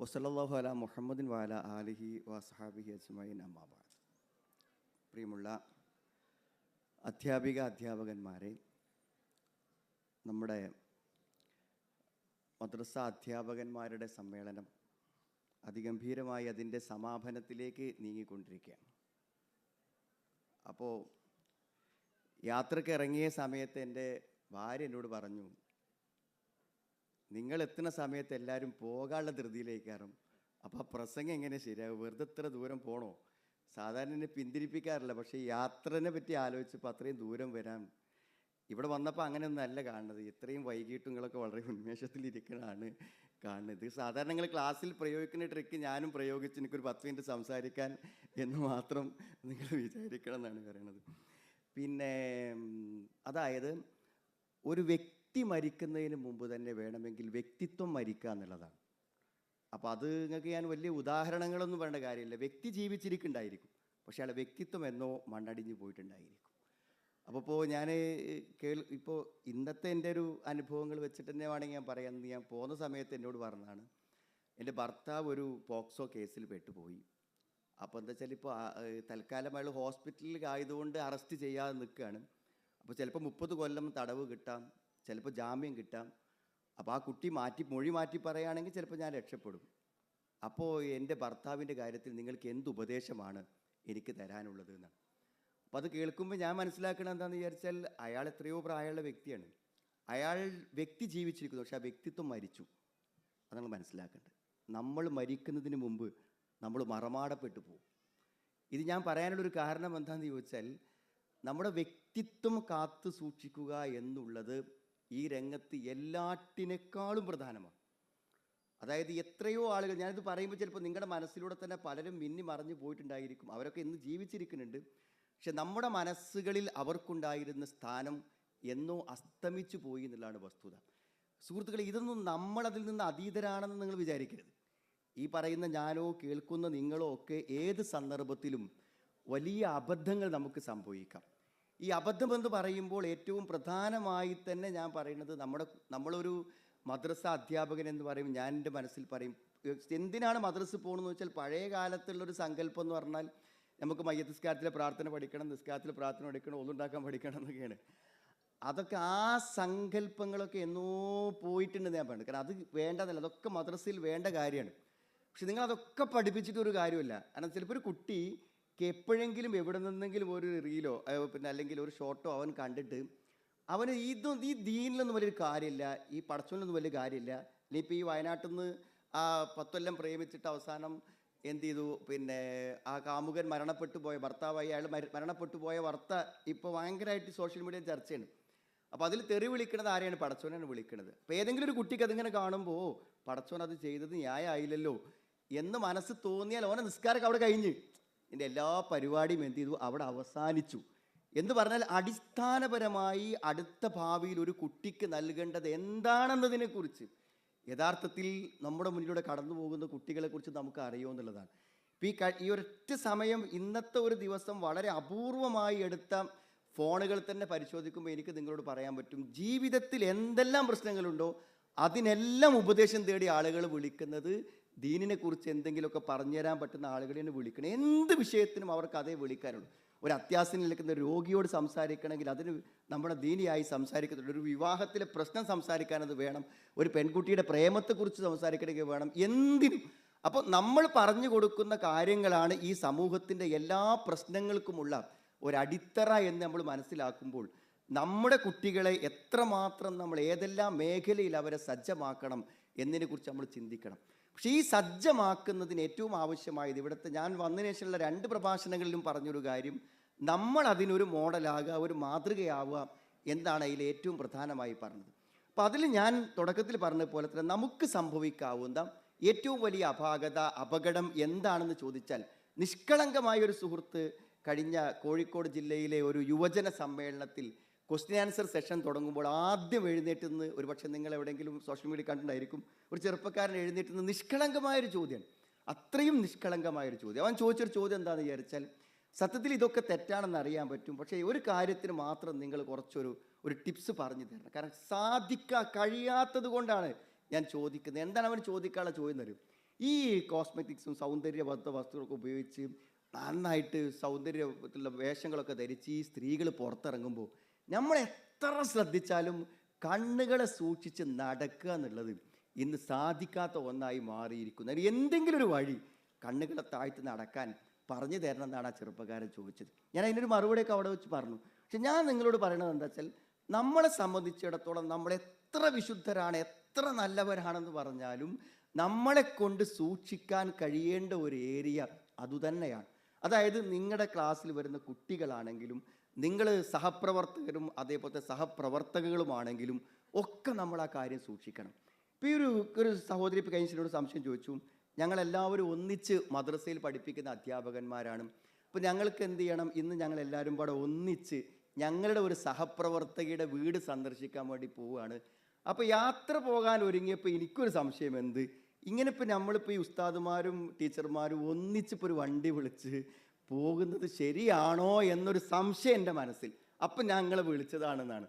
വസല്ലാഹു അല മുഹമ്മദിൻ വാല ആലിഹി വസഹാബിഹി അജ്മൈൻ അമ്മാബാദ് പ്രിയമുള്ള അധ്യാപിക അധ്യാപകന്മാരെ നമ്മുടെ മദ്രസ അധ്യാപകന്മാരുടെ സമ്മേളനം അതിഗംഭീരമായി അതിന്റെ സമാപനത്തിലേക്ക് നീങ്ങിക്കൊണ്ടിരിക്കുകയാണ്. അപ്പോൾ യാത്രയ്ക്ക് ഇറങ്ങിയ സമയത്ത് എന്റെ ഭാര്യ എന്നോട് പറഞ്ഞു നിങ്ങൾ എത്തുന്ന സമയത്ത് എല്ലാവരും പോകാനുള്ള ധൃതിയിലേക്കാറും അപ്പോൾ ആ പ്രസംഗം എങ്ങനെ ശരിയാകും? വെറുതെ ഇത്ര ദൂരം പോകണോ സാധാരണ എന്നെ പിന്തിരിപ്പിക്കാറില്ല പക്ഷേ യാത്രനെ പറ്റി ആലോചിച്ചപ്പോൾ അത്രയും ദൂരം വരാൻ ഇവിടെ വന്നപ്പോൾ അങ്ങനെയൊന്നല്ല കാണുന്നത്. ഇത്രയും വൈകിട്ടും വളരെ ഉന്മേഷത്തിലിരിക്കണതാണ് കാണുന്നത്. സാധാരണ നിങ്ങൾ ക്ലാസ്സിൽ പ്രയോഗിക്കുന്ന ട്രിക്ക് ഞാനും പ്രയോഗിച്ച് എനിക്കൊരു പത്ത് മിനിറ്റ് സംസാരിക്കാൻ എന്ന് മാത്രം നിങ്ങൾ വിചാരിക്കണം എന്നാണ് പറയണത്. പിന്നെ അതായത് ഒരു വ്യക്തി മരിക്കുന്നതിന് മുമ്പ് തന്നെ വേണമെങ്കിൽ വ്യക്തിത്വം മരിക്കുക എന്നുള്ളതാണ്. അപ്പോൾ അത് നിങ്ങൾക്ക് ഞാൻ വലിയ ഉദാഹരണങ്ങളൊന്നും വേണ്ട കാര്യമില്ല. വ്യക്തി ജീവിച്ചിരിക്കുന്നുണ്ടായിരിക്കും. പക്ഷേ അയാൾ വ്യക്തിത്വം എന്നോ മണ്ണടിഞ്ഞു പോയിട്ടുണ്ടായിരിക്കും. അപ്പോൾ ഇപ്പോൾ ഞാൻ കേൾ ഇപ്പോൾ ഇന്നത്തെ എന്റെ ഒരു അനുഭവങ്ങൾ വെച്ചിട്ട് തന്നെ വേണമെങ്കിൽ ഞാൻ പറയാമെന്ന് ഞാൻ പോകുന്ന സമയത്ത് എന്നോട് പറഞ്ഞതാണ്. എന്റെ ഭർത്താവ് ഒരു പോക്സോ കേസിൽ പെട്ടുപോയി. അപ്പോൾ എന്താ വെച്ചാൽ ഇപ്പോൾ തൽക്കാലം അയാൾ ഹോസ്പിറ്റലിൽ ആയതുകൊണ്ട് അറസ്റ്റ് ചെയ്യാതെ നിൽക്കുകയാണ്. അപ്പോൾ ചിലപ്പോൾ മുപ്പത് കൊല്ലം തടവ് കിട്ടാം. ചിലപ്പോൾ ജാമ്യം കിട്ടാം. അപ്പോൾ ആ കുട്ടി മാറ്റി മൊഴി മാറ്റി പറയുകയാണെങ്കിൽ ചിലപ്പോൾ ഞാൻ രക്ഷപ്പെടും. അപ്പോൾ എന്റെ ഭർത്താവിന്റെ കാര്യത്തിൽ നിങ്ങൾക്ക് എന്ത് ഉപദേശമാണ് എനിക്ക് തരാനുള്ളത് എന്നാണ്. അപ്പോൾ അത് കേൾക്കുമ്പോൾ ഞാൻ മനസ്സിലാക്കണം എന്താണെന്ന് വിചാരിച്ചാൽ അയാൾ എത്രയോ പ്രായമുള്ള വ്യക്തിയാണ്. അയാൾ വ്യക്തി ജീവിച്ചിരിക്കുന്നു പക്ഷേ ആ വ്യക്തിത്വം മരിച്ചു. അത് നമ്മൾ മനസ്സിലാക്കേണ്ടത്. നമ്മൾ മരിക്കുന്നതിന് മുമ്പ് നമ്മൾ മറമാടപ്പെട്ടു പോകും. ഇത് ഞാൻ പറയാനുള്ളൊരു കാരണം എന്താണെന്ന് ചോദിച്ചാൽ നമ്മുടെ വ്യക്തിത്വം കാത്തു സൂക്ഷിക്കുക എന്നുള്ളത് ഈ രംഗത്ത് എല്ലാറ്റിനേക്കാളും പ്രധാനമാണ്. അതായത് എത്രയോ ആളുകൾ ഞാനിത് പറയുമ്പോൾ ചിലപ്പോൾ നിങ്ങളുടെ മനസ്സിലൂടെ തന്നെ പലരും മിന്നി മറഞ്ഞു പോയിട്ടുണ്ടായിരിക്കും. അവരൊക്കെ ഇന്ന് ജീവിച്ചിരിക്കുന്നുണ്ട്. പക്ഷെ നമ്മുടെ മനസ്സുകളിൽ അവർക്കുണ്ടായിരുന്ന സ്ഥാനം എന്നോ അസ്തമിച്ചു പോയി എന്നുള്ളതാണ് വസ്തുത. സുഹൃത്തുക്കളെ ഇതൊന്നും നമ്മളതിൽ നിന്ന് അതീതരാണെന്ന് നിങ്ങൾ വിചാരിക്കരുത്. ഈ പറയുന്ന ഞാനോ കേൾക്കുന്ന നിങ്ങളോ ഒക്കെ ഏത് സന്ദർഭത്തിലും വലിയ അബദ്ധങ്ങൾ നമുക്ക് സംഭവിക്കാം. ഈ അബദ്ധം എന്ന് പറയുമ്പോൾ ഏറ്റവും പ്രധാനമായി തന്നെ ഞാൻ പറയുന്നത് നമ്മുടെ നമ്മളൊരു മദ്രസ അധ്യാപകൻ എന്ന് പറയും ഞാൻ എന്റെ മനസ്സിൽ പറയും. എന്തിനാണ് മദ്രസ പോകണമെന്ന് വെച്ചാൽ പഴയ കാലത്തുള്ളൊരു സങ്കല്പം എന്ന് പറഞ്ഞാൽ നമുക്ക് മയ്യത്ത് നിസ്കാരത്തിലെ പ്രാർത്ഥന പഠിക്കണം നിസ്കാരത്തിലെ പ്രാർത്ഥന പഠിക്കണം ഒന്നുണ്ടാക്കാൻ പഠിക്കണം എന്നൊക്കെയാണ്. അതൊക്കെ ആ സങ്കല്പങ്ങളൊക്കെ എന്നോ പോയിട്ടുണ്ട് ഞാൻ പറയുന്നത് കാരണം അത് വേണ്ടതല്ല അതൊക്കെ മദ്രസയിൽ വേണ്ട കാര്യമാണ്. പക്ഷെ നിങ്ങൾ അതൊക്കെ പഠിപ്പിച്ചിട്ട് ഒരു കാര്യമില്ല. കാരണം ചിലപ്പോൾ ഒരു കുട്ടിക്ക് എപ്പോഴെങ്കിലും എവിടെ നിന്നെങ്കിലും ഒരു റീലോ പിന്നെ അല്ലെങ്കിൽ ഒരു ഷോട്ടോ അവൻ കണ്ടിട്ട് അവന് ഇതും ഈ ദീനിലൊന്നും വലിയൊരു കാര്യമില്ല ഈ പടച്ചോനൊന്നും വലിയ കാര്യമില്ല. ഇനിയിപ്പോൾ ഈ വയനാട്ടിൽ നിന്ന് ആ പത്തൊല്ലം പ്രേമിച്ചിട്ട് അവസാനം എന്ത് ചെയ്തു? പിന്നെ ആ കാമുകൻ മരണപ്പെട്ടു പോയ ഭർത്താവായി അയാൾ മര- മരണപ്പെട്ടു പോയ വാർത്ത ഇപ്പോൾ ഭയങ്കരമായിട്ട് സോഷ്യൽ മീഡിയ ചർച്ചയാണ്. അപ്പോൾ അതിൽ തെറി വിളിക്കുന്നത് ആരെയാണ്? പടച്ചോനാണ് വിളിക്കുന്നത്. അപ്പോൾ ഏതെങ്കിലും ഒരു കുട്ടിക്ക് അതിങ്ങനെ കാണുമ്പോൾ "ഓ, പടച്ചോൻ അത് ചെയ്തത് ന്യായമായില്ലല്ലോ എന്ന് മനസ്സ് തോന്നിയാൽ ഓനെ നിസ്കാരമൊക്കെ അവിടെ കഴിഞ്ഞ്. എന്റെ എല്ലാ പരിപാടിയും എന്ത് ചെയ്തു? അവിടെ അവസാനിച്ചു. എന്ന് പറഞ്ഞാൽ അടിസ്ഥാനപരമായി അടുത്ത ഭാവിയിൽ ഒരു കുട്ടിക്ക് നൽകേണ്ടത് എന്താണെന്നതിനെക്കുറിച്ച് യഥാർത്ഥത്തിൽ നമ്മുടെ മുന്നിലൂടെ കടന്നു പോകുന്ന കുട്ടികളെക്കുറിച്ച് നമുക്ക് അറിയുമോ എന്നുള്ളതാണ്. ഇപ്പം ഈ ക- ഈ ഒരൊറ്റ സമയം ഇന്നത്തെ ഒരു ദിവസം വളരെ അപൂർവമായി എടുത്ത ഫോണുകൾ തന്നെ പരിശോധിക്കുമ്പോൾ എനിക്ക് നിങ്ങളോട് പറയാൻ പറ്റും. ജീവിതത്തിൽ എന്തെല്ലാം പ്രശ്നങ്ങളുണ്ടോ അതിനെല്ലാം ഉപദേശം തേടി ആളുകൾ വിളിക്കുന്നത് ദീനിനെ കുറിച്ച് എന്തെങ്കിലുമൊക്കെ പറഞ്ഞുതരാൻ പറ്റുന്ന ആളുകളെ വിളിക്കണം. എന്ത് വിഷയത്തിനും അവർക്ക് അതേ വിളിക്കാനുള്ളൂ. ഒരു അത്യാസനം നിൽക്കുന്ന രോഗിയോട് സംസാരിക്കണമെങ്കിൽ അതിന് നമ്മുടെ ദീനിയായി സംസാരിക്കുന്നുണ്ട് ഒരു വിവാഹത്തിലെ പ്രശ്നം സംസാരിക്കാനത് വേണം. ഒരു പെൺകുട്ടിയുടെ പ്രേമത്തെക്കുറിച്ച് സംസാരിക്കണമെങ്കിൽ വേണം. എന്തിനും. അപ്പോൾ നമ്മൾ പറഞ്ഞു കൊടുക്കുന്ന കാര്യങ്ങളാണ് ഈ സമൂഹത്തിന്റെ എല്ലാ പ്രശ്നങ്ങൾക്കുമുള്ള ഒരടിത്തറ എന്ന് നമ്മൾ മനസ്സിലാക്കുമ്പോൾ നമ്മുടെ കുട്ടികളെ എത്രമാത്രം നമ്മൾ ഏതെല്ലാം മേഖലയിൽ അവരെ സജ്ജമാക്കണം എന്നതിനെക്കുറിച്ച് നമ്മൾ ചിന്തിക്കണം. പക്ഷേ ഈ സജ്ജമാക്കുന്നതിന് ഏറ്റവും ആവശ്യമായത് ഇവിടുത്തെ ഞാൻ വന്നതിന് ശേഷമുള്ള രണ്ട് പ്രഭാഷണങ്ങളിലും പറഞ്ഞൊരു കാര്യം നമ്മൾ അതിനൊരു മോഡലാകുക ഒരു മാതൃകയാവുക എന്താണ് അതിൽ ഏറ്റവും പ്രധാനമായി പറഞ്ഞത്. അപ്പോൾ അതിൽ ഞാൻ തുടക്കത്തിൽ പറഞ്ഞ പോലെ തന്നെ നമുക്ക് സംഭവിക്കാവുന്ന ഏറ്റവും വലിയ അപാകത അപകടം എന്താണെന്ന് ചോദിച്ചാൽ നിഷ്കളങ്കമായ ഒരു സുഹൃത്ത് കഴിഞ്ഞ കോഴിക്കോട് ജില്ലയിലെ ഒരു യുവജന സമ്മേളനത്തിൽ ക്വസ്റ്റ്യൻ ആൻസർ സെഷൻ തുടങ്ങുമ്പോൾ ആദ്യം എഴുന്നേറ്റ് നിന്ന് ഒരുപക്ഷെ നിങ്ങൾ എവിടെയെങ്കിലും സോഷ്യൽ മീഡിയ കണ്ടിട്ടുണ്ടായിരിക്കും. ഒരു ചെറുപ്പക്കാരൻ എഴുന്നേറ്റ് നിന്ന് നിഷ്കളങ്കമായൊരു ചോദ്യമാണ് അത്രയും നിഷ്കളങ്കമായൊരു ചോദ്യം അവൻ ചോദിച്ചൊരു ചോദ്യം എന്താണെന്ന് വിചാരിച്ചാൽ സത്യത്തിൽ ഇതൊക്കെ തെറ്റാണെന്ന് അറിയാൻ പറ്റും. പക്ഷേ ഒരു കാര്യത്തിന് മാത്രം നിങ്ങൾ കുറച്ചൊരു ഒരു ടിപ്സ് പറഞ്ഞു തരണം. കാരണം സാധിക്കാൻ കഴിയാത്തത് കൊണ്ടാണ് ഞാൻ ചോദിക്കുന്നത്. എന്താണ് അവൻ ചോദിക്കാനുള്ള ചോദ്യം തരും ഈ കോസ്മെറ്റിക്സും സൗന്ദര്യബദ്ധ വസ്തുക്കളൊക്കെ ഉപയോഗിച്ച് നന്നായിട്ട് സൗന്ദര്യത്തിലുള്ള വേഷങ്ങളൊക്കെ ധരിച്ച് ഈ സ്ത്രീകൾ പുറത്തിറങ്ങുമ്പോൾ നമ്മൾ എത്ര ശ്രദ്ധിച്ചാലും കണ്ണുകളെ സൂക്ഷിച്ച് നടക്കുക എന്നുള്ളത് ഇന്ന് സാധിക്കാത്ത ഒന്നായി മാറിയിരിക്കുന്നു. എന്തെങ്കിലും ഒരു വഴി കണ്ണുകളെ താഴ്ത്തി നടക്കാൻ പറഞ്ഞു തരണം എന്നാണ് ആ ചെറുപ്പക്കാരൻ ചോദിച്ചത്. ഞാൻ അതിനൊരു മറുപടിയൊക്കെ അവിടെ വെച്ച് പറഞ്ഞു. പക്ഷെ ഞാൻ നിങ്ങളോട് പറയണത് എന്താ വെച്ചാൽ നമ്മളെ സംബന്ധിച്ചിടത്തോളം നമ്മൾ എത്ര വിശുദ്ധരാണ് എത്ര നല്ലവരാണെന്ന് പറഞ്ഞാലും നമ്മളെ കൊണ്ട് സൂക്ഷിക്കാൻ കഴിയേണ്ട ഒരു ഏരിയ അതുതന്നെയാണ്. അതായത് നിങ്ങളുടെ ക്ലാസ്സിൽ വരുന്ന കുട്ടികളാണെങ്കിലും നിങ്ങൾ സഹപ്രവർത്തകരും അതേപോലത്തെ സഹപ്രവർത്തകകളുമാണെങ്കിലും ഒക്കെ നമ്മൾ ആ കാര്യം സൂക്ഷിക്കണം. ഇപ്പോൾ ഈ ഒരു ഒരു സഹോദരി ഇപ്പോൾ കഴിഞ്ഞിട്ട് സംശയം ചോദിച്ചു. ഞങ്ങളെല്ലാവരും ഒന്നിച്ച് മദ്രസയിൽ പഠിപ്പിക്കുന്ന അധ്യാപകന്മാരാണ്. അപ്പോൾ ഞങ്ങൾക്ക് എന്ത് ചെയ്യണം? ഇന്ന് ഞങ്ങൾ എല്ലാവരും കൂടെ ഒന്നിച്ച് ഞങ്ങളുടെ ഒരു സഹപ്രവർത്തകയുടെ വീട് സന്ദർശിക്കാൻ വേണ്ടി പോവുകയാണ്. അപ്പോൾ യാത്ര പോകാൻ ഒരുങ്ങിയപ്പോൾ എനിക്കൊരു സംശയം എന്ത്? ഇങ്ങനെ ഇപ്പോൾ നമ്മളിപ്പോൾ ഈ ഉസ്താദുമാരും ടീച്ചർമാരും ഒന്നിച്ചിപ്പോൾ ഒരു വണ്ടി വിളിച്ച് പോകുന്നത് ശരിയാണോ എന്നൊരു സംശയം എന്റെ മനസ്സിൽ. അപ്പം ഞങ്ങളെ വിളിച്ചതാണെന്നാണ്.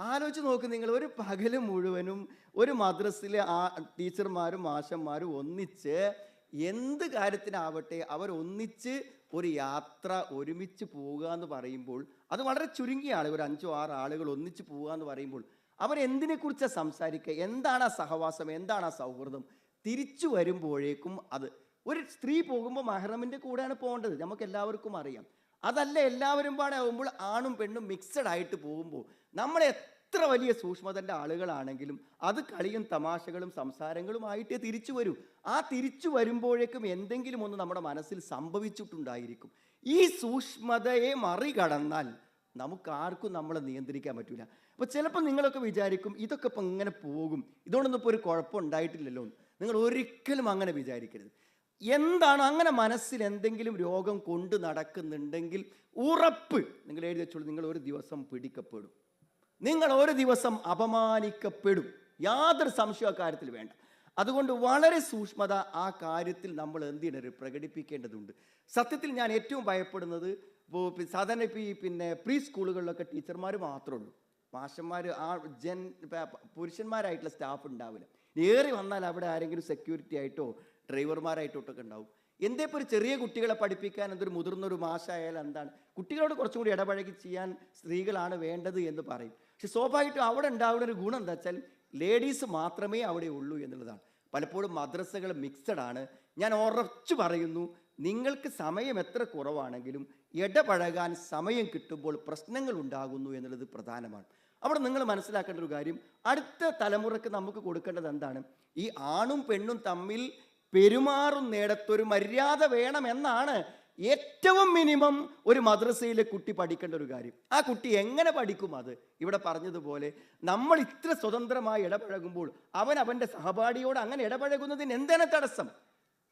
ആലോചിച്ച് നോക്ക് നിങ്ങൾ ഒരു പകൽ മുഴുവനും ഒരു മദ്രസിലെ ആ ടീച്ചർമാരും മാഷന്മാരും ഒന്നിച്ച് എന്ത് കാര്യത്തിനാവട്ടെ അവർ ഒന്നിച്ച് ഒരു യാത്ര ഒരുമിച്ച് പോവുക എന്ന് പറയുമ്പോൾ അത് വളരെ ചുരുങ്ങിയ ആളുകൾ ഒരു അഞ്ചോ ആറ് ആളുകൾ ഒന്നിച്ച് പോവുക എന്ന് പറയുമ്പോൾ അവരെന്തിനെക്കുറിച്ചാണ് സംസാരിക്കുക? എന്താണ് ആ സഹവാസം? എന്താണ് ആ സൗഹൃദം? തിരിച്ചു വരുമ്പോഴേക്കും അത് ഒരു സ്ത്രീ പോകുമ്പോൾ മഹ്റമിന്റെ കൂടെയാണ് പോകേണ്ടത്. നമുക്ക് എല്ലാവർക്കും അറിയാം. അതല്ല എല്ലാവരും പാടെ ആകുമ്പോൾ ആണും പെണ്ണും മിക്സഡ് ആയിട്ട് പോകുമ്പോൾ നമ്മൾ എത്ര വലിയ സൂക്ഷ്മതന്റെ ആളുകളാണെങ്കിലും അത് കളിയും തമാശകളും സംസാരങ്ങളും സംസാരങ്ങളുമായിട്ടേ തിരിച്ചു വരൂ. ആ തിരിച്ചു വരുമ്പോഴേക്കും എന്തെങ്കിലും ഒന്ന് നമ്മുടെ മനസ്സിൽ സംഭവിച്ചിട്ടുണ്ടായിരിക്കും. ഈ സൂക്ഷ്മതയെ മറികടന്നാൽ നമുക്ക് ആർക്കും നമ്മളെ നിയന്ത്രിക്കാൻ പറ്റില്ല അപ്പോൾ ചിലപ്പോൾ നിങ്ങളൊക്കെ വിചാരിക്കും ഇതൊക്കെ ഇപ്പം ഇങ്ങനെ പോകും. ഇതുകൊണ്ടൊന്നും ഇപ്പോൾ ഒരു കുഴപ്പം ഉണ്ടായിട്ടില്ലല്ലോ. നിങ്ങൾ ഒരിക്കലും അങ്ങനെ വിചാരിക്കരുത്. എന്താണ് അങ്ങനെ മനസ്സിൽ എന്തെങ്കിലും രോഗം കൊണ്ട് നടക്കുന്നുണ്ടെങ്കിൽ ഉറപ്പ്. നിങ്ങൾ എഴുതി വെച്ചോളൂ നിങ്ങൾ ഒരു ദിവസം പിടിക്കപ്പെടും. നിങ്ങൾ ഒരു ദിവസം അപമാനിക്കപ്പെടും. യാതൊരു സംശയ കാര്യത്തിൽ വേണ്ട. അതുകൊണ്ട് വളരെ സൂക്ഷ്മത ആ കാര്യത്തിൽ നമ്മൾ എന്ത് ചെയ്യണം? പ്രകടിപ്പിക്കേണ്ടതുണ്ട്. സത്യത്തിൽ ഞാൻ ഏറ്റവും ഭയപ്പെടുന്നത് സാധാരണ ഇപ്പോൾ ഈ പിന്നെ പ്രീ സ്കൂളുകളിലൊക്കെ ടീച്ചർമാർ മാത്രമേ ഉള്ളൂ. മാഷന്മാർ ആ ജൻ പുരുഷന്മാരായിട്ടുള്ള സ്റ്റാഫ് ഉണ്ടാവില്ല. ഏറി വന്നാൽ അവിടെ ആരെങ്കിലും സെക്യൂരിറ്റി ആയിട്ടോ ഡ്രൈവർമാരായിട്ടോ ഒക്കെ ഉണ്ടാവും എന്തേ ഇപ്പോൾ ഒരു ചെറിയ കുട്ടികളെ പഠിപ്പിക്കാൻ എന്തൊരു മുതിർന്ന ഒരു മാഷായാലും എന്താണ്? കുട്ടികളോട് കുറച്ചും കൂടി ഇടപഴകി ചെയ്യാൻ സ്ത്രീകളാണ് വേണ്ടത് എന്ന് പറയും. പക്ഷെ സ്വാഭാവികമായിട്ടും അവിടെ ഉണ്ടാവുന്ന ഒരു ഗുണം എന്താ വെച്ചാൽ ലേഡീസ് മാത്രമേ അവിടെ ഉള്ളൂ എന്നുള്ളതാണ്. പലപ്പോഴും മദ്രസകൾ മിക്സഡ് ആണ്. ഞാൻ ഉറച്ചു പറയുന്നു നിങ്ങൾക്ക് സമയം എത്ര കുറവാണെങ്കിലും ഇടപഴകാൻ സമയം കിട്ടുമ്പോൾ പ്രശ്നങ്ങൾ ഉണ്ടാകുന്നു എന്നുള്ളത് പ്രധാനമാണ്. അവിടെ നിങ്ങൾ മനസ്സിലാക്കേണ്ട ഒരു കാര്യം അടുത്ത തലമുറയ്ക്ക് നമുക്ക് കൊടുക്കേണ്ടത് എന്താണ്? ഈ ആണും പെണ്ണും തമ്മിൽ പെരുമാറുന്നിടത്തൊരു മര്യാദ വേണമെന്നാണ് ഏറ്റവും മിനിമം ഒരു മദ്രസയിലെ കുട്ടി പഠിക്കേണ്ട ഒരു കാര്യം. ആ കുട്ടി എങ്ങനെ പഠിക്കും അത്? ഇവിടെ പറഞ്ഞതുപോലെ നമ്മൾ ഇത്ര സ്വതന്ത്രമായി ഇടപഴകുമ്പോൾ അവൻ അവന്റെ സഹപാഠിയോട് അങ്ങനെ ഇടപഴകുന്നതിന് എന്താണ് തടസ്സം?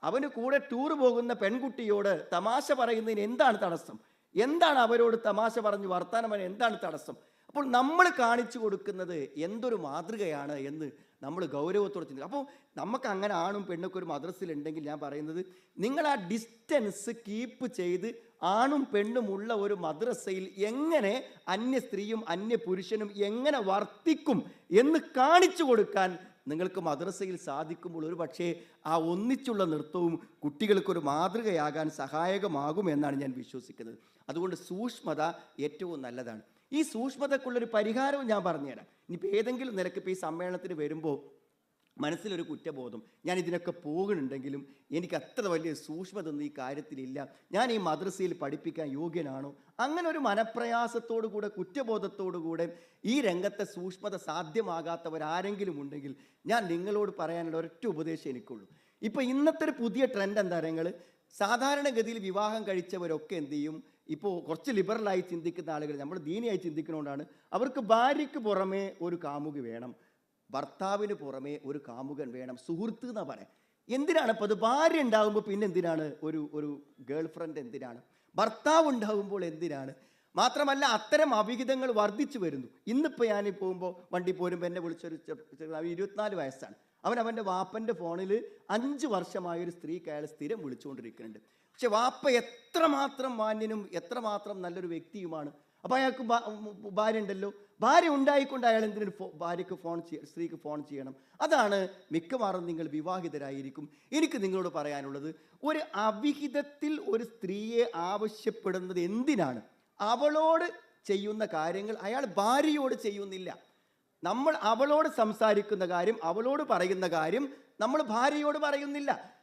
അവന് കൂടെ ടൂർ പോകുന്ന പെൺകുട്ടിയോട് തമാശ പറയുന്നതിന് എന്താണ് തടസ്സം? എന്താണ് അവരോട് തമാശ പറഞ്ഞ് പറയാൻ എന്താണ് തടസ്സം? അപ്പോൾ നമ്മൾ കാണിച്ചു കൊടുക്കുന്നത് എന്തൊരു മാതൃകയാണ് എന്ന് നമ്മൾ ഗൗരവത്തോടെ ചിന്തിക്കുക അപ്പോൾ നമുക്ക് അങ്ങനെ ആണും പെണ്ണൊക്കെ ഒരു മദ്രസിലുണ്ടെങ്കിൽ ഞാൻ പറയുന്നത് നിങ്ങൾ ആ ഡിസ്റ്റൻസ് കീപ്പ് ചെയ്ത് ആണും പെണ്ണും ഉള്ള ഒരു മദ്രസയിൽ എങ്ങനെ അന്യ സ്ത്രീയും അന്യ പുരുഷനും എങ്ങനെ വർത്തിക്കും എന്ന് കാണിച്ചു കൊടുക്കാൻ നിങ്ങൾക്ക് മദ്രസയിൽ സാധിക്കുമ്പോൾ ഒരു പക്ഷേ ആ ഒന്നിച്ചുള്ള നൃത്തവും കുട്ടികൾക്കൊരു മാതൃകയാകാൻ സഹായകമാകുമെന്നാണ് ഞാൻ വിശ്വസിക്കുന്നത്. അതുകൊണ്ട് സൂക്ഷ്മത ഏറ്റവും നല്ലതാണ്. ഈ സൂക്ഷ്മതക്കുള്ളൊരു പരിഹാരവും ഞാൻ പറഞ്ഞുതരാം. ഇനിയിപ്പോൾ ഏതെങ്കിലും നിരക്ക് ഇപ്പോൾ ഈ സമ്മേളനത്തിന് വരുമ്പോൾ മനസ്സിലൊരു കുറ്റബോധം ഞാൻ ഇതിനൊക്കെ പോകുന്നുണ്ടെങ്കിലും എനിക്ക് അത്ര വലിയ സൂക്ഷ്മത ഒന്നും ഈ കാര്യത്തിലില്ല. ഞാൻ ഈ മദ്രസയിൽ പഠിപ്പിക്കാൻ യോഗ്യനാണോ? അങ്ങനെ ഒരു മനപ്രയാസത്തോടു കൂടെ കുറ്റബോധത്തോടു കൂടെ ഈ രംഗത്തെ സൂക്ഷ്മത സാധ്യമാകാത്തവരാരെങ്കിലും ഉണ്ടെങ്കിൽ ഞാൻ നിങ്ങളോട് പറയാനുള്ള ഒരൊറ്റ ഉപദേശം എനിക്കുള്ളൂ. ഇപ്പോൾ ഇന്നത്തെ ഒരു പുതിയ ട്രെൻഡ് എന്താ നിങ്ങൾ സാധാരണഗതിയിൽ വിവാഹം കഴിച്ചവരൊക്കെ എന്ത് ചെയ്യും? ഇപ്പോൾ കുറച്ച് ലിബറലായി ചിന്തിക്കുന്ന ആളുകൾ നമ്മൾ ദീനിയായി ചിന്തിക്കുന്നതുകൊണ്ടാണ് അവർക്ക് ഭാര്യയ്ക്ക് പുറമേ ഒരു കാമുകി വേണം ഭർത്താവിന് പുറമേ ഒരു കാമുകൻ വേണം സുഹൃത്ത് എന്നാ പറയാം. എന്തിനാണ്? ഇപ്പോൾ അത് ഭാര്യ ഉണ്ടാകുമ്പോൾ പിന്നെ എന്തിനാണ്? ഒരു ഒരു ഗേൾ ഫ്രണ്ട് എന്തിനാണ്? ഭർത്താവ് ഉണ്ടാകുമ്പോൾ എന്തിനാണ്? മാത്രമല്ല അത്തരം അവിഹിതങ്ങൾ വർദ്ധിച്ചു വരുന്നു. ഇന്നിപ്പോൾ ഞാൻ പോകുമ്പോൾ വണ്ടി പോരുമ്പോൾ എന്നെ വിളിച്ചൊരു ഇരുപത്തിനാല് വയസ്സാണ്. അവൻ അവന്റെ വാപ്പന്റെ ഫോണിൽ അഞ്ച് വർഷമായ ഒരു സ്ത്രീക്ക് അയാൾ സ്ഥിരം വിളിച്ചുകൊണ്ടിരിക്കുന്നുണ്ട്. പക്ഷെ വാപ്പ എത്രമാത്രം മാന്യനും എത്രമാത്രം നല്ലൊരു വ്യക്തിയുമാണ്. അപ്പോൾ അയാൾക്ക് ഭാര്യ ഉണ്ടല്ലോ. ഭാര്യ ഉണ്ടായിക്കൊണ്ട് അയാൾ എന്തിനൊരു ഫോ ഭാര്യയ്ക്ക് ഫോൺ ചെയ്യ സ്ത്രീക്ക് ഫോൺ ചെയ്യണം? അതാണ് മിക്കവാറും നിങ്ങൾ വിവാഹിതരായിരിക്കും. എനിക്ക് നിങ്ങളോട് പറയാനുള്ളത് ഒരു അവിഹിതത്തിൽ ഒരു സ്ത്രീയെ ആവശ്യപ്പെടുന്നത് എന്തിനാണ്? അവളോട് ചെയ്യുന്ന കാര്യങ്ങൾ അയാൾ ഭാര്യയോട് ചെയ്യുന്നില്ല. നമ്മൾ അവളോട് സംസാരിക്കുന്ന കാര്യം അവളോട് പറയുന്ന കാര്യം നമ്മൾ ഭാര്യയോട് പറയുന്നില്ല.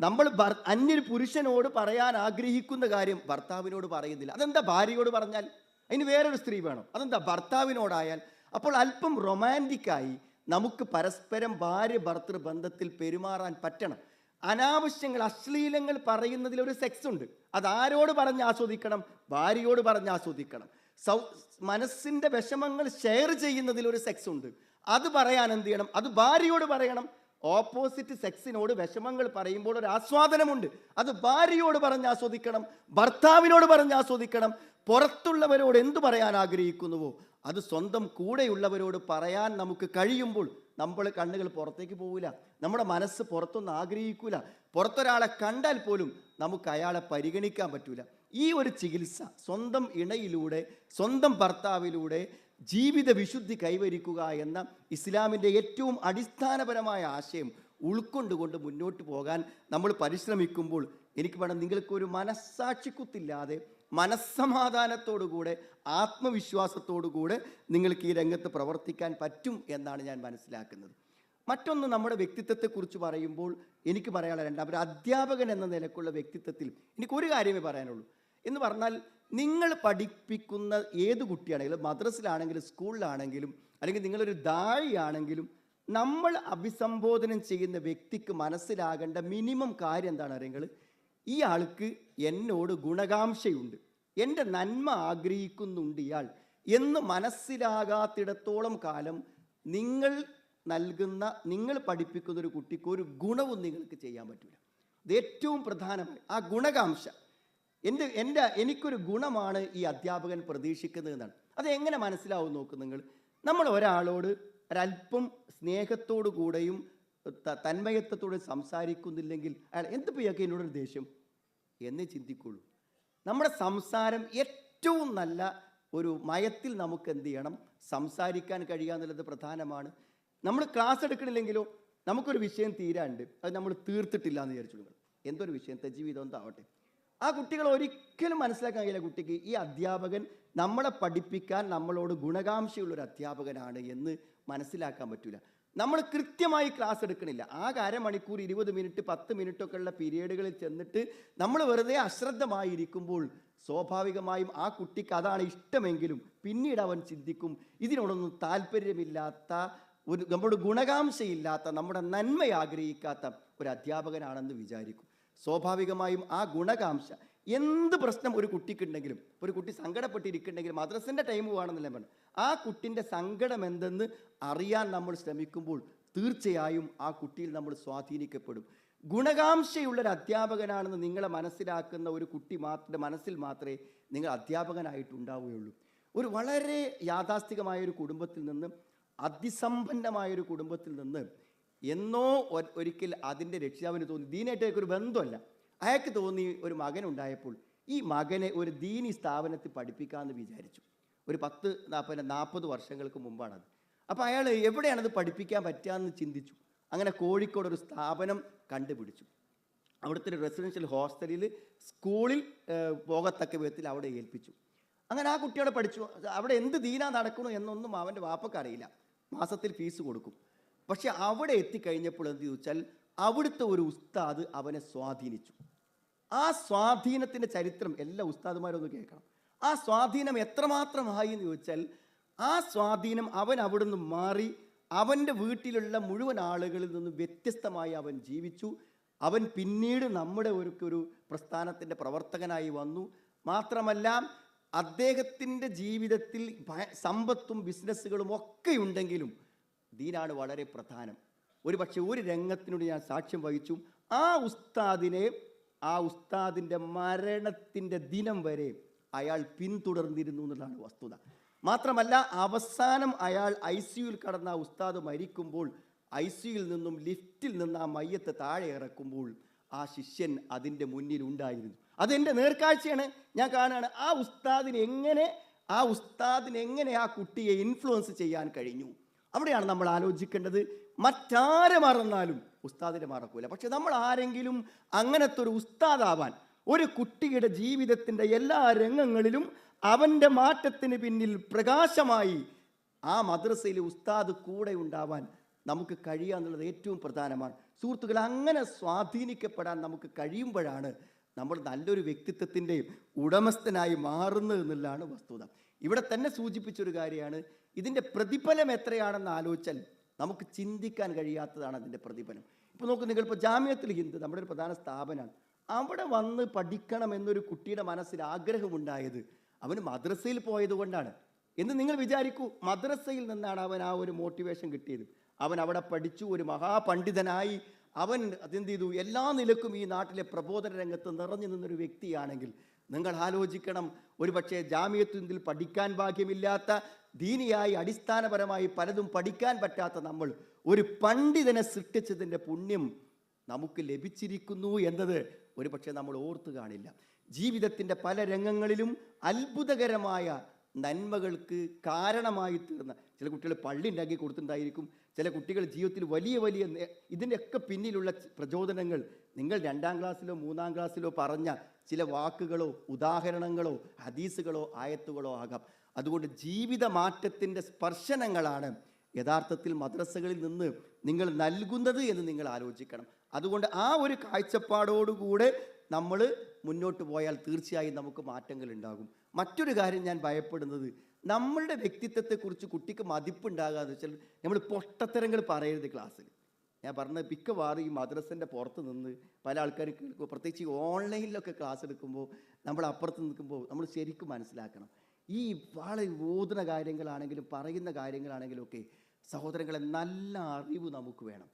നമ്മൾ അന്യ അന്യൊരു പുരുഷനോട് പറയാൻ ആഗ്രഹിക്കുന്ന കാര്യം ഭർത്താവിനോട് പറയുന്നില്ല. അതെന്താ ഭാര്യയോട് പറഞ്ഞാൽ? അതിന് വേറൊരു സ്ത്രീ വേണം. അതെന്താ? ഭർത്താവിനോടായാൽ. അപ്പോൾ അല്പം റൊമാന്റിക്കായി നമുക്ക് പരസ്പരം ഭാര്യ ഭർത്തൃ ബന്ധത്തിൽ പെരുമാറാൻ പറ്റണം. അനാവശ്യങ്ങൾ അശ്ലീലങ്ങൾ പറയുന്നതിൽ ഒരു സെക്സ് ഉണ്ട്. അത് ആരോട് പറഞ്ഞ് ആസ്വദിക്കണം? ഭാര്യയോട് പറഞ്ഞ് ആസ്വദിക്കണം. സൗ മനസ്സിന്റെ വിഷമങ്ങൾ ഷെയർ ചെയ്യുന്നതിൽ ഒരു സെക്സ് ഉണ്ട്. അത് പറയാൻ എന്ത് ചെയ്യണം? അത് ഭാര്യയോട് പറയണം. ഓപ്പോസിറ്റ് സെക്സിനോട് വിഷമങ്ങൾ പറയുമ്പോൾ ഒരു ആസ്വാദനമുണ്ട്. അത് ഭാര്യയോട് പറഞ്ഞ് ആസ്വദിക്കണം ഭർത്താവിനോട് പറഞ്ഞ് ആസ്വദിക്കണം. പുറത്തുള്ളവരോട് എന്തു പറയാൻ ആഗ്രഹിക്കുന്നുവോ? അത് സ്വന്തം കൂടെയുള്ളവരോട് പറയാൻ നമുക്ക് കഴിയുമ്പോൾ നമ്മൾ കണ്ണുകൾ പുറത്തേക്ക് പോവില്ല. നമ്മുടെ മനസ്സ് പുറത്തൊന്നും ആഗ്രഹിക്കൂല. പുറത്തൊരാളെ കണ്ടാൽ പോലും നമുക്ക് അയാളെ പരിഗണിക്കാൻ പറ്റൂല. ഈ ഒരു ചികിത്സ സ്വന്തം ഇണയിലൂടെ സ്വന്തം ഭർത്താവിലൂടെ ജീവിത വിശുദ്ധി കൈവരിക്കുക എന്ന ഇസ്ലാമിന്റെ ഏറ്റവും അടിസ്ഥാനപരമായ ആശയം ഉൾക്കൊണ്ടുകൊണ്ട് മുന്നോട്ട് പോകാൻ നമ്മൾ പരിശ്രമിക്കുമ്പോൾ എനിക്ക് വേണം നിങ്ങൾക്കൊരു മനസ്സാക്ഷിക്കുത്തില്ലാതെ മനസ്സമാധാനത്തോടുകൂടെ ആത്മവിശ്വാസത്തോടുകൂടെ നിങ്ങൾക്ക് ഈ രംഗത്ത് പ്രവർത്തിക്കാൻ പറ്റും എന്നാണ് ഞാൻ മനസ്സിലാക്കുന്നത്. മറ്റൊന്ന് നമ്മുടെ വ്യക്തിത്വത്തെക്കുറിച്ച് പറയുമ്പോൾ എനിക്ക് പറയാനുള്ള രണ്ടാമത് ഒരു അധ്യാപകൻ എന്ന നിലക്കുള്ള വ്യക്തിത്വത്തിൽ എനിക്കൊരു കാര്യമേ പറയാനുള്ളൂ. എന്ന് പറഞ്ഞാൽ നിങ്ങൾ പഠിപ്പിക്കുന്ന ഏത് കുട്ടിയാണെങ്കിലും മദ്രസിലാണെങ്കിലും സ്കൂളിലാണെങ്കിലും അല്ലെങ്കിൽ നിങ്ങളൊരു ദാഴിയാണെങ്കിലും നമ്മൾ അഭിസംബോധനം ചെയ്യുന്ന വ്യക്തിക്ക് മനസ്സിലാകേണ്ട മിനിമം കാര്യം എന്താണ് അറിയുങ്ങൾ ഈ ആൾക്ക് എന്നോട് ഗുണകാംക്ഷയുണ്ട്. എന്റെ നന്മ ആഗ്രഹിക്കുന്നുണ്ട് ഇയാൾ. എന്ന് മനസ്സിലാകാത്തിടത്തോളം കാലം നിങ്ങൾ നൽകുന്ന നിങ്ങൾ പഠിപ്പിക്കുന്ന ഒരു കുട്ടിക്ക് ഒരു ഗുണവും നിങ്ങൾക്ക് ചെയ്യാൻ പറ്റില്ല ഇത് ഏറ്റവും പ്രധാനമായി ആ ഗുണകാംക്ഷ. എന്റെ എന്റെ എനിക്കൊരു ഗുണമാണ് ഈ അധ്യാപകൻ പ്രതീക്ഷിക്കുന്നത് എന്നാണ് അത് എങ്ങനെ മനസ്സിലാവും നോക്ക് നിങ്ങൾ. നമ്മൾ ഒരാളോട് ഒരല്പം സ്നേഹത്തോടു കൂടെയും തന്മയത്വത്തോടെ സംസാരിക്കുന്നില്ലെങ്കിൽ അയാൾ എന്ത് പയ്യൊക്കെ എന്നോടൊരു ദേഷ്യം? എന്നേ ചിന്തിക്കുള്ളൂ. നമ്മുടെ സംസാരം ഏറ്റവും നല്ല ഒരു മയത്തിൽ നമുക്ക് എന്ത് ചെയ്യണം? സംസാരിക്കാൻ കഴിയുക എന്നുള്ളത് പ്രധാനമാണ്. നമ്മൾ ക്ലാസ് എടുക്കണില്ലെങ്കിലോ നമുക്കൊരു വിഷയം തീരാണ്ട്. അത് നമ്മൾ തീർത്തിട്ടില്ല എന്ന് വിചാരിച്ചു എന്തൊരു വിഷയം തജ്ജീവിതം എന്താവട്ടെ. ആ കുട്ടികൾ ഒരിക്കലും മനസ്സിലാക്കാൻ കഴിയില്ല കുട്ടിക്ക്. ഈ അധ്യാപകൻ നമ്മളെ പഠിപ്പിക്കാൻ നമ്മളോട് ഗുണകാംക്ഷയുള്ളൊരു അധ്യാപകനാണ് എന്ന് മനസ്സിലാക്കാൻ പറ്റില്ല നമ്മൾ കൃത്യമായി ക്ലാസ് എടുക്കണില്ല. ആ അരമണിക്കൂർ ഇരുപത് മിനിറ്റ് പത്ത് മിനിറ്റൊക്കെ ഉള്ള പീരീഡുകളിൽ ചെന്നിട്ട് നമ്മൾ വെറുതെ അശ്രദ്ധമായിരിക്കുമ്പോൾ സ്വാഭാവികമായും ആ കുട്ടിക്ക് അതാണ് ഇഷ്ടമെങ്കിലും പിന്നീട് അവൻ ചിന്തിക്കും ഇതിനോടൊന്നും താല്പര്യമില്ലാത്ത ഒരു നമ്മുടെ ഗുണകാംക്ഷയില്ലാത്ത നമ്മുടെ നന്മ ആഗ്രഹിക്കാത്ത ഒരു അധ്യാപകനാണെന്ന് വിചാരിക്കും. സ്വാഭാവികമായും ആ ഗുണകാംക്ഷ. എന്ത് പ്രശ്നം ഒരു കുട്ടിക്കുണ്ടെങ്കിലും ഒരു കുട്ടി സങ്കടപ്പെട്ടിരിക്കുന്നുണ്ടെങ്കിൽ മദ്രസിന്റെ ടൈം വേണമെന്നില്ല പറഞ്ഞു ആ കുട്ടിന്റെ സങ്കടം എന്തെന്ന് അറിയാൻ നമ്മൾ ശ്രമിക്കുമ്പോൾ തീർച്ചയായും ആ കുട്ടിയിൽ നമ്മൾ സ്വാധീനിക്കപ്പെടും. ഗുണകാംക്ഷയുള്ള ഒരു അധ്യാപകനാണെന്ന് നിങ്ങളെ മനസ്സിലാക്കുന്ന ഒരു കുട്ടി മാത്രം മനസ്സിൽ മാത്രമേ നിങ്ങൾ അധ്യാപകനായിട്ടുണ്ടാവുകയുള്ളൂ. ഒരു വളരെ യാഥാസ്ഥികമായ ഒരു കുടുംബത്തിൽ നിന്ന് അതിസമ്പന്നമായൊരു കുടുംബത്തിൽ നിന്ന് എന്നോ ഒരിക്കൽ അതിന്റെ രക്ഷിതാവിന് തോന്നി ദീനായിട്ട് ഒരു ബന്ധമല്ല. അയാൾക്ക് തോന്നി ഒരു മകനുണ്ടായപ്പോൾ ഈ മകനെ ഒരു ദീനി സ്ഥാപനത്തിൽ പഠിപ്പിക്കാമെന്ന് വിചാരിച്ചു. ഒരു പത്ത് നാൽപ്പത് നാൽപ്പത് വർഷങ്ങൾക്ക് മുമ്പാണത്. അപ്പോൾ അയാൾ എവിടെയാണത് പഠിപ്പിക്കാൻ പറ്റുകയെന്ന് ചിന്തിച്ചു. അങ്ങനെ കോഴിക്കോട് ഒരു സ്ഥാപനം കണ്ടുപിടിച്ചു. അവിടുത്തെ ഒരു റെസിഡൻഷ്യൽ ഹോസ്റ്റലിൽ സ്കൂളിൽ പോകത്തക്ക വിധത്തിൽ അവിടെ ഏൽപ്പിച്ചു. അങ്ങനെ ആ കുട്ടിയോടെ പഠിച്ചു. അവിടെ എന്ത് ദീന നടക്കണോ എന്നൊന്നും അവന്റെ വാപ്പക്കറിയില്ല. മാസത്തിൽ ഫീസ് കൊടുക്കും. പക്ഷെ അവിടെ എത്തിക്കഴിഞ്ഞപ്പോൾ എന്ത് ചോദിച്ചാൽ അവിടുത്തെ ഒരു ഉസ്താദ് അവനെ സ്വാധീനിച്ചു. ആ സ്വാധീനത്തിന്റെ ചരിത്രം എല്ലാ ഉസ്താദുമാരും ഒന്ന് കേൾക്കണം. ആ സ്വാധീനം എത്രമാത്രമായി എന്ന് ചോദിച്ചാൽ ആ സ്വാധീനം അവൻ അവിടുന്ന് മാറി അവന്റെ വീട്ടിലുള്ള മുഴുവൻ ആളുകളിൽ നിന്നും വ്യത്യസ്തമായി അവൻ ജീവിച്ചു. അവൻ പിന്നീട് നമ്മുടെ ഒരു ഒരു പ്രസ്ഥാനത്തിന്റെ പ്രവർത്തകനായി വന്നു. മാത്രമല്ല അദ്ദേഹത്തിന്റെ ജീവിതത്തിൽ സമ്പത്തും ബിസിനസ്സുകളും ഒക്കെ ഉണ്ടെങ്കിലും ദീനാണ് വളരെ പ്രധാനം. ഒരു പക്ഷേ ഒരു രംഗത്തിനോട് ഞാൻ സാക്ഷ്യം വഹിച്ചു. ആ ഉസ്താദിനെ ആ ഉസ്താദിന്റെ മരണത്തിന്റെ ദിനം വരെ അയാൾ പിന്തുടർന്നിരുന്നു എന്നുള്ളതാണ് വസ്തുത. മാത്രമല്ല അവസാനം അയാൾ ഐ സിയുയിൽ കടന്ന ഉസ്താദ് മരിക്കുമ്പോൾ ഐ സിയിൽ നിന്നും ലിഫ്റ്റിൽ നിന്ന് ആ മയ്യത്ത് താഴെ ഇറക്കുമ്പോൾ ആ ശിഷ്യൻ അതിന്റെ മുന്നിൽ ഉണ്ടായിരുന്നു. അതെന്റെ നേർക്കാഴ്ചയാണ്. ഞാൻ കാണുകയാണ് ആ ഉസ്താദിന് എങ്ങനെ ആ ഉസ്താദിന് എങ്ങനെ ആ കുട്ടിയെ ഇൻഫ്ലുവൻസ് ചെയ്യാൻ കഴിഞ്ഞു? അവിടെയാണ് നമ്മൾ ആലോചിക്കേണ്ടത്. മറ്റാരെ മറന്നാലും ഉസ്താദിനെ മറക്കൂല. പക്ഷെ നമ്മൾ ആരെങ്കിലും അങ്ങനത്തെ ഒരു ഉസ്താദാവാൻ ഒരു കുട്ടിയുടെ ജീവിതത്തിന്റെ എല്ലാ രംഗങ്ങളിലും അവന്റെ മാറ്റത്തിന് പിന്നിൽ പ്രകാശമായി ആ മദ്രസയിലെ ഉസ്താദ് കൂടെ ഉണ്ടാവാൻ നമുക്ക് കഴിയുക എന്നുള്ളത് ഏറ്റവും പ്രധാനമാണ്. സുഹൃത്തുക്കൾ അങ്ങനെ സ്വാധീനിക്കപ്പെടാൻ നമുക്ക് കഴിയുമ്പോഴാണ് നമ്മൾ നല്ലൊരു വ്യക്തിത്വത്തിന്റെ ഉടമസ്ഥനായി മാറുന്നത് എന്നുള്ളതാണ് വസ്തുത. ഇവിടെ തന്നെ സൂചിപ്പിച്ചൊരു കാര്യമാണ്. ഇതിന്റെ പ്രതിഫലം എത്രയാണെന്ന് ആലോചിച്ചാൽ നമുക്ക് ചിന്തിക്കാൻ കഴിയാത്തതാണ് അതിന്റെ പ്രതിഫലം. ഇപ്പോൾ നോക്ക് നിങ്ങൾ ഇപ്പോൾ ജാമ്യത്തിൽ ഹിന്ദ് നമ്മുടെ ഒരു പ്രധാന സ്ഥാപനമാണ് അവിടെ വന്ന് പഠിക്കണം എന്നൊരു കുട്ടിയുടെ മനസ്സിൽ ആഗ്രഹമുണ്ടായത് അവന് മദ്രസയിൽ പോയത് കൊണ്ടാണ്. എന്ന് നിങ്ങൾ വിചാരിക്കൂ മദ്രസയിൽ നിന്നാണ് അവൻ ആ ഒരു മോട്ടിവേഷൻ കിട്ടിയത്. അവൻ അവിടെ പഠിച്ചു ഒരു മഹാപണ്ഡിതനായി. അവൻ അതെന്ത് ചെയ്തു? എല്ലാ നിലക്കും ഈ നാട്ടിലെ പ്രബോധന രംഗത്ത് നിറഞ്ഞു നിന്നൊരു വ്യക്തിയാണെങ്കിൽ നിങ്ങൾ ആലോചിക്കണം ഒരു പക്ഷേ ജാമ്യത്തിൽ പഠിക്കാൻ ഭാഗ്യമില്ലാത്ത ദീനിയായി അടിസ്ഥാനപരമായി പലതും പഠിക്കാൻ പറ്റാത്ത നമ്മൾ ഒരു പണ്ഡിതനെ സൃഷ്ടിച്ചതിന്റെ പുണ്യം നമുക്ക് ലഭിച്ചിരിക്കുന്നു എന്നത് ഒരുപക്ഷെ നമ്മൾ ഓർത്തു കാണില്ല. ജീവിതത്തിന്റെ പല രംഗങ്ങളിലും അത്ഭുതകരമായ നന്മകൾക്ക് കാരണമായി തീർന്ന ചില കുട്ടികൾ പള്ളി ഉണ്ടാക്കി കൊടുത്തിട്ടുണ്ടായിരിക്കും. ചില കുട്ടികൾ ജീവിതത്തിൽ വലിയ വലിയ ഇതിന്റെയൊക്കെ പിന്നിലുള്ള പ്രചോദനങ്ങൾ നിങ്ങൾ രണ്ടാം ക്ലാസ്സിലോ മൂന്നാം ക്ലാസ്സിലോ പറഞ്ഞ ചില വാക്കുകളോ ഉദാഹരണങ്ങളോ ഹദീസുകളോ ആയത്തുകളോ ആകാം. അതുകൊണ്ട് ജീവിത മാറ്റത്തിന്റെ സ്പർശനങ്ങളാണ് യഥാർത്ഥത്തിൽ മദ്രസകളിൽ നിന്ന് നിങ്ങൾ നൽകുന്നത് എന്ന് നിങ്ങൾ ആലോചിക്കണം. അതുകൊണ്ട് ആ ഒരു കാഴ്ചപ്പാടോടുകൂടെ നമ്മൾ മുന്നോട്ട് പോയാൽ തീർച്ചയായും നമുക്ക് മാറ്റങ്ങൾ ഉണ്ടാകും. മറ്റൊരു കാര്യം ഞാൻ ഭയപ്പെടുന്നത് നമ്മളുടെ വ്യക്തിത്വത്തെക്കുറിച്ച് കുട്ടിക്ക് മതിപ്പുണ്ടാകാന്ന് വെച്ചാൽ നമ്മൾ പൊട്ടത്തരങ്ങൾ പറയരുത് ക്ലാസ്സിൽ. ഞാൻ പറഞ്ഞത് മിക്കവാറും ഈ മദ്രസന്റെ പുറത്ത് നിന്ന് പല ആൾക്കാർ കേൾക്കും പ്രത്യേകിച്ച് ഈ ഓൺലൈനിലൊക്കെ ക്ലാസ് എടുക്കുമ്പോൾ നമ്മൾ അപ്പുറത്ത് നിൽക്കുമ്പോൾ നമ്മൾ ശരിക്കും മനസ്സിലാക്കണം. ഈ വളരെ ഓതുന്ന കാര്യങ്ങളാണെങ്കിലും പറയുന്ന കാര്യങ്ങളാണെങ്കിലും ഒക്കെ സഹോദരങ്ങളെ നല്ല അറിവ് നമുക്ക് വേണം.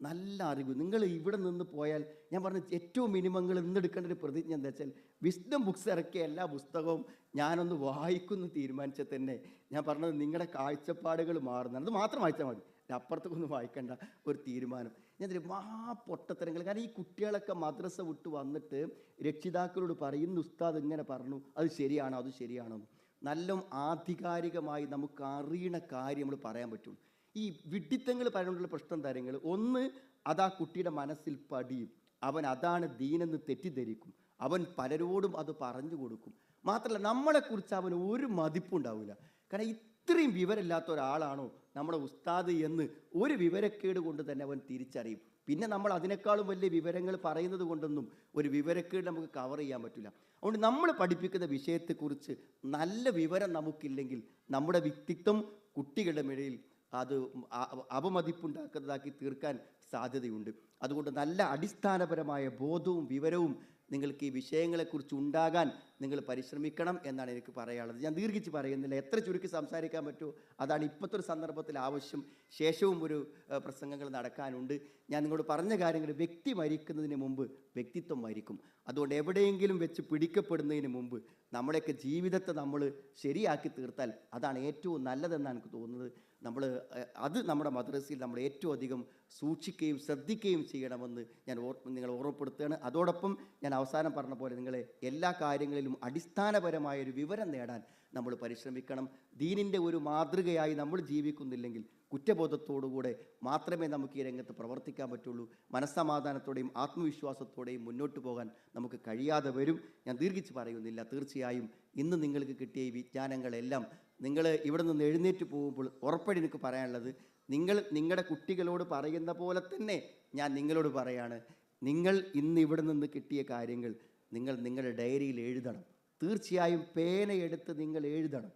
നല്ല അറിവ്. നിങ്ങൾ ഇവിടെ നിന്ന് പോയാൽ ഞാൻ പറഞ്ഞ ഏറ്റവും മിനിമങ്ങൾ ഇന്ന് എടുക്കേണ്ട ഒരു പ്രതിജ്ഞ എന്താ വെച്ചാൽ വിസ്ഡം ബുക്സ് ഇറക്കിയ എല്ലാ പുസ്തകവും ഞാനൊന്ന് വായിക്കുന്നു തീരുമാനിച്ചാൽ തന്നെ ഞാൻ പറഞ്ഞത് നിങ്ങളുടെ കാഴ്ചപ്പാടുകൾ മാറുന്നതാണ്. അത് മാത്രം വായിച്ചാൽ മതി. അപ്പുറത്തേക്കൊന്നും വായിക്കേണ്ട ഒരു തീരുമാനം. ഞാൻ ഇതിൽ മഹാ പൊട്ടത്തരങ്ങൾ. കാരണം ഈ കുട്ടികളൊക്കെ മദ്രസ വിട്ട് വന്നിട്ട് രക്ഷിതാക്കളോട് പറയുന്ന ഉസ്താദ് ഇങ്ങനെ പറഞ്ഞു. അത് ശരിയാണോ? അത് ശരിയാണോ? നല്ല ആധികാരികമായി നമുക്ക് അറിയണ കാര്യം നമ്മൾ പറയാൻ പറ്റും. ഈ വിഡിത്തങ്ങൾ പറയാനുള്ള പ്രശ്നം തരങ്ങൾ ഒന്ന് അതാ കുട്ടിയുടെ മനസ്സിൽ പടിയും. അവൻ അതാണ് ദീനെന്ന് തെറ്റിദ്ധരിക്കും. അവൻ പലരോടും അത് പറഞ്ഞു കൊടുക്കും. മാത്രമല്ല നമ്മളെക്കുറിച്ച് അവന് ഒരു മതിപ്പുണ്ടാവില്ല കാരണം ഇത്രയും വിവരമില്ലാത്ത ഒരാളാണോ നമ്മുടെ ഉസ്താദ് എന്ന് ഒരു വിവരക്കേട് കൊണ്ട് തന്നെ അവൻ തിരിച്ചറിയും. പിന്നെ നമ്മൾ അതിനേക്കാളും വലിയ വിവരങ്ങൾ പറയുന്നത് കൊണ്ടൊന്നും ഒരു വിവരക്കേട് നമുക്ക് കവർ ചെയ്യാൻ പറ്റില്ല. അതുകൊണ്ട് നമ്മൾ പഠിപ്പിക്കുന്ന വിഷയത്തെക്കുറിച്ച് നല്ല വിവരം നമുക്കില്ലെങ്കിൽ നമ്മുടെ വ്യക്തിത്വം കുട്ടികളുടെ ഇടയിൽ അത് അപമതിപ്പുണ്ടാക്കുന്നതാക്കി തീർക്കാൻ സാധ്യതയുണ്ട്. അതുകൊണ്ട് നല്ല അടിസ്ഥാനപരമായ ബോധവും വിവരവും നിങ്ങൾക്ക് ഈ വിഷയങ്ങളെക്കുറിച്ച് ഉണ്ടാകാൻ നിങ്ങൾ പരിശ്രമിക്കണം എന്നാണ് എനിക്ക് പറയാനുള്ളത്. ഞാൻ ദീർഘിച്ച് പറയുന്നില്ല. എത്ര ചുരുക്കി സംസാരിക്കാൻ പറ്റുമോ അതാണ് ഇപ്പോഴത്തെ ഒരു സന്ദർഭത്തിൽ ആവശ്യം. ശേഷവും ഒരു പ്രസംഗങ്ങൾ നടക്കാനുണ്ട്. ഞാൻ നിങ്ങളോട് പറഞ്ഞ കാര്യങ്ങൾ വ്യക്തി മരിക്കുന്നതിന് മുമ്പ് വ്യക്തിത്വം മരിക്കും. അതുകൊണ്ട് എവിടെയെങ്കിലും വെച്ച് പിടിക്കപ്പെടുന്നതിന് മുമ്പ് നമ്മുടെയൊക്കെ ജീവിതത്തെ നമ്മൾ ശരിയാക്കി തീർത്താൽ അതാണ് ഏറ്റവും നല്ലതെന്നാണ് എനിക്ക് തോന്നുന്നത്. നമ്മൾ അത് നമ്മുടെ മദ്രസയിൽ നമ്മൾ ഏറ്റവും അധികം സൂക്ഷിക്കുകയും ശ്രദ്ധിക്കുകയും ചെയ്യണമെന്ന് ഞാൻ നിങ്ങൾ ഓർമ്മപ്പെടുത്തുകയാണ്. അതോടൊപ്പം ഞാൻ അവസാനം പറഞ്ഞ പോലെ നിങ്ങളെ എല്ലാ കാര്യങ്ങളിലും അടിസ്ഥാനപരമായ ഒരു വിവരം നേടാൻ നമ്മൾ പരിശ്രമിക്കണം. ദീനിന്റെ ഒരു മാതൃകയായി നമ്മൾ ജീവിക്കുന്നില്ലെങ്കിൽ കുറ്റബോധത്തോടുകൂടെ മാത്രമേ നമുക്ക് ഈ രംഗത്ത് പ്രവർത്തിക്കാൻ പറ്റുള്ളൂ. മനസ്സമാധാനത്തോടെയും ആത്മവിശ്വാസത്തോടെയും മുന്നോട്ട് പോകാൻ നമുക്ക് കഴിയാതെ വരും. ഞാൻ ദീർഘിച്ച് പറയുന്നില്ല. തീർച്ചയായും ഇന്ന് നിങ്ങൾക്ക് കിട്ടിയ ഈ വിജ്ഞാനങ്ങളെല്ലാം നിങ്ങൾ ഇവിടെ നിന്ന് എഴുന്നേറ്റ് പോകുമ്പോൾ ഉറപ്പടി എനിക്ക് പറയാനുള്ളത് നിങ്ങൾ നിങ്ങളുടെ കുട്ടികളോട് പറയുന്ന പോലെ തന്നെ ഞാൻ നിങ്ങളോട് പറയാണ്. നിങ്ങൾ ഇന്ന് ഇവിടെ നിന്ന് കിട്ടിയ കാര്യങ്ങൾ നിങ്ങൾ നിങ്ങളുടെ ഡയറിയിൽ എഴുതണം. തീർച്ചയായും പേനയെടുത്ത് നിങ്ങൾ എഴുതണം.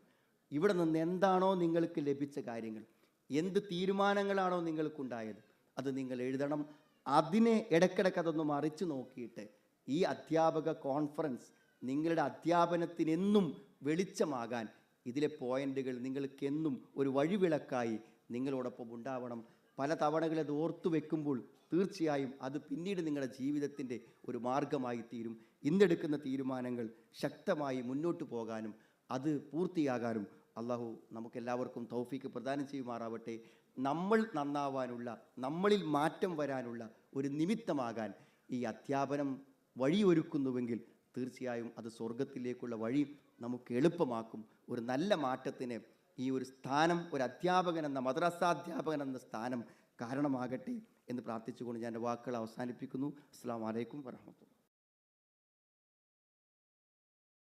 ഇവിടെ നിന്ന് എന്താണോ നിങ്ങൾക്ക് ലഭിച്ച കാര്യങ്ങൾ എന്ത് തീരുമാനങ്ങളാണോ നിങ്ങൾക്കുണ്ടായത് അത് നിങ്ങൾ എഴുതണം. അതിനെ ഇടയ്ക്കിടയ്ക്ക് അതൊന്ന് മറിച്ച് നോക്കിയിട്ട് ഈ അധ്യാപക കോൺഫറൻസ് നിങ്ങളുടെ അധ്യാപനത്തിനെന്നും വെളിച്ചമാകാൻ ഇതിലെ പോയിന്റുകൾ നിങ്ങൾക്കെന്നും ഒരു വഴിവിളക്കായി നിങ്ങളോടൊപ്പം ഉണ്ടാവണം. പല തവണകൾ അത് ഓർത്തു വെക്കുമ്പോൾ തീർച്ചയായും അത് പിന്നീട് നിങ്ങളുടെ ജീവിതത്തിന്റെ ഒരു മാർഗമായി തീരും. ഇന്നെടുക്കുന്ന തീരുമാനങ്ങൾ ശക്തമായി മുന്നോട്ട് പോകാനും അത് പൂർത്തിയാകാനും അള്ളാഹു നമുക്കെല്ലാവർക്കും തൗഫീക്ക് പ്രദാനം ചെയ്യുമാറാവട്ടെ. നമ്മൾ നന്നാവാനുള്ള നമ്മളിൽ മാറ്റം വരാനുള്ള ഒരു നിമിത്തമാകാൻ ഈ അധ്യാപനം വഴിയൊരുക്കുന്നുവെങ്കിൽ തീർച്ചയായും അത് സ്വർഗത്തിലേക്കുള്ള വഴി നമുക്ക് എളുപ്പമാക്കും. ഒരു നല്ല മാറ്റത്തിന് ഈ ഒരു സ്ഥാനം ഒരു അധ്യാപകൻ എന്ന മദ്രസാധ്യാപകൻ എന്ന സ്ഥാനം കാരണമാകട്ടെ എന്ന് പ്രാർത്ഥിച്ചുകൊണ്ട് ഞാൻ വാക്കുകൾ അവസാനിപ്പിക്കുന്നു. അസ്സാം വലൈക്കും വരഹമത്തുള്ള